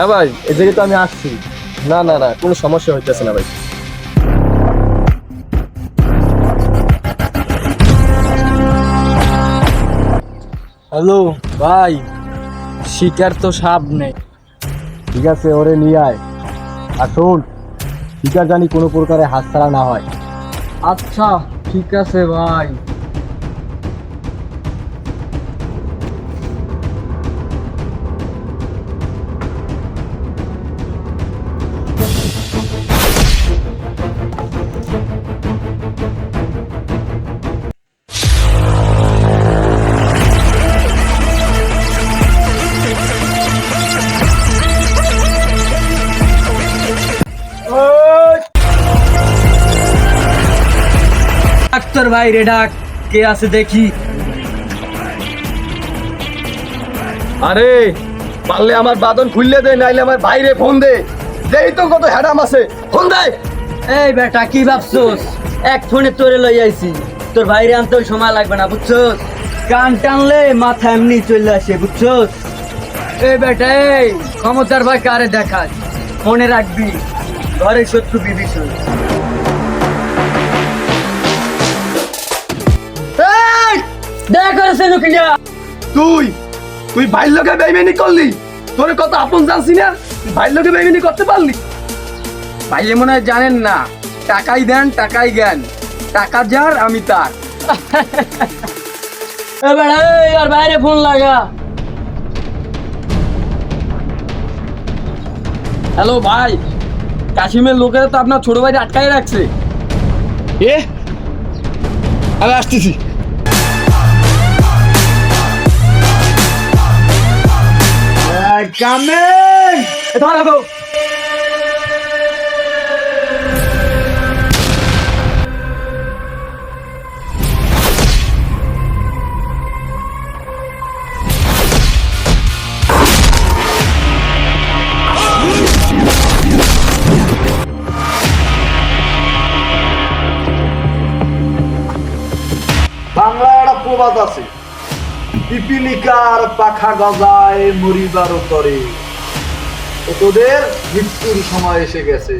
হ্যাঁ ভাই এই জায়গায় তো আমি আসছি। না না না কোনো সমস্যা হইতেছে না ভাই। হ্যালো ভাই শিকার তো সাপ নেই। ঠিক আছে ওরে নিয়ে আয়। আর শোন শিকার জানি কোনো প্রকারে হাতছাড়া না হয়। আচ্ছা ঠিক আছে ভাই। ডাক্তার ভাই রে ডাক কে আছে দেখি। আরে পারলে আমার বাদন খুললে দে নাইলে আমার বাইরে ফোন দে। দেই তো কত হ্যাডাম আছে ফোন দে। এই বেটা কি ভাবছোস? এক ফোনে তোরে লই আইছি। তোর বাইরে আনতে সময় লাগবে না বুঝছোস? কান টানলে মাথা এমনি চলে আসে বুঝছোস? এই বেটা এই ক্ষমতার ভাই কারে দেখাস? মনে রাখবি ঘরে শত্রু বিভীষণ। দেখা করেছে নকিলিয়া তুই তুই ভাইয়ের লোকে বেইমানি করলি? তোর কত আপন জানছি না? ভাইয়ের লোকে বেইমানি করতে পারলি? ভাইয়ে মনে হয় জানেন না টাকাই দেন টাকাই জ্ঞান। টাকা যার আমি তার। এবার আর বাইরে ফোন লাগা। হ্যালো ভাই কাশিমের লোকেরা তো আপনার ছোট ভাই আটকাই রাখছে। এ? আমি আসতেছি। কামেন ধরো বাংলায় একটা প্রবাদ আছে। পিপিলিকার পাখা গজায় মরিবার তরে তোদের মৃত্যুর সময় এসে গেছে।